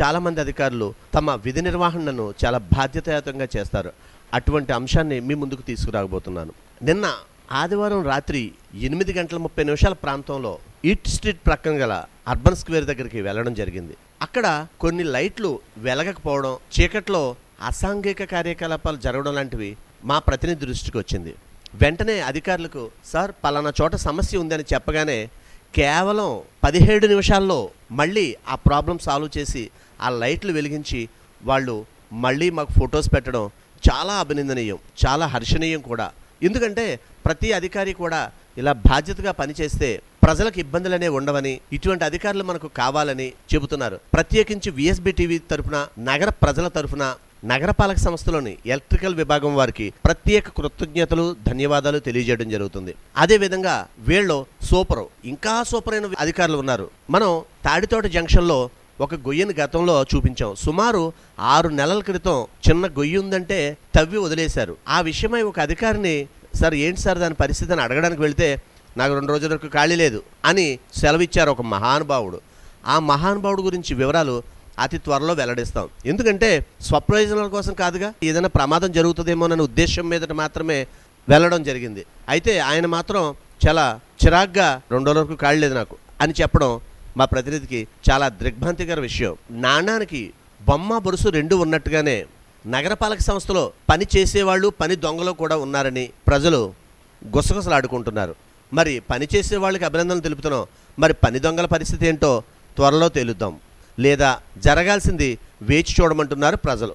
చాలామంది అధికారులు తమ విధి నిర్వహణను చాలా బాధ్యతాయుతంగా చేస్తారు. అటువంటి అంశాన్ని మీ ముందుకు తీసుకురాబోతున్నాను. నిన్న ఆదివారం రాత్రి ఎనిమిది గంటల ముప్పై నిమిషాల ప్రాంతంలో ఈట్ స్ట్రీట్ ప్రక్కన గల అర్బన్ స్క్వేర్ దగ్గరికి వెళ్ళడం జరిగింది. అక్కడ కొన్ని లైట్లు వెలగకపోవడం చీకట్లో అసాంఘిక కార్యకలాపాలు జరగడం లాంటివి మా ప్రతినిధి దృష్టికి వచ్చింది. వెంటనే అధికారులకు సార్ పలానా చోట సమస్య ఉందని చెప్పగానే కేవలం పదిహేడు నిమిషాల్లో మళ్ళీ ఆ ప్రాబ్లం సాల్వ్ చేసి ఆ లైట్లు వెలిగించి వాళ్ళు మళ్ళీ మాకు ఫొటోస్ పెట్టడం చాలా అభినందనీయం చాలా హర్షణీయం కూడా. ఎందుకంటే ప్రతి అధికారి కూడా ఇలా బాధ్యతగా పనిచేస్తే ప్రజలకు ఇబ్బందులు అనేవి ఉండవని ఇటువంటి అధికారులు మనకు కావాలని చెబుతున్నారు. ప్రత్యేకించి విఎస్బి టీవీ తరఫున నగర ప్రజల తరఫున నగరపాలక సంస్థలోని ఎలక్ట్రికల్ విభాగం వారికి ప్రత్యేక కృతజ్ఞతలు ధన్యవాదాలు తెలియజేయడం జరుగుతుంది. అదేవిధంగా వీళ్ళు సూపర్ ఇంకా సూపర్ అయిన అధికారులు ఉన్నారు. మనం తాడితోట జంక్షన్లో ఒక గొయ్యని గతంలో చూపించాం. సుమారు ఆరు నెలల క్రితం చిన్న గొయ్యి ఉందంటే తవ్వి వదిలేశారు. ఆ విషయమై ఒక అధికారిని సార్ ఏంటి సార్ దాని పరిస్థితి అని అడగడానికి వెళితే నాకు రెండు రోజుల వరకు ఖాళీ లేదు అని సెలవిచ్చారు ఒక మహానుభావుడు. ఆ మహానుభావుడు గురించి వివరాలు అతి త్వరలో వెల్లడిస్తాం. ఎందుకంటే స్వప్రయోజనాల కోసం కాదుగా ఏదైనా ప్రమాదం జరుగుతుందేమోననే ఉద్దేశం మీద మాత్రమే వెళ్ళడం జరిగింది. అయితే ఆయన మాత్రం చాలా చిరాగ్గా రెండు రోజుల వరకు ఖాళీ లేదు నాకు అని చెప్పడం మా ప్రతినిధికి చాలా దిగ్భ్రాంతికర విషయం. నాణానికి బొమ్మ బొరుసు రెండు ఉన్నట్టుగానే నగరపాలక సంస్థలో పని చేసేవాళ్ళు పని దొంగలు కూడా ఉన్నారని ప్రజలు గుసగుసలాడుకుంటున్నారు. మరి పని చేసే వాళ్ళకి అభినందనలు తెలుపుతున్నాం. మరి పని దొంగల పరిస్థితి ఏంటో త్వరలో తేలుద్దాం. లేదా జరగాల్సింది వేచి చూడమంటున్నారు ప్రజలు.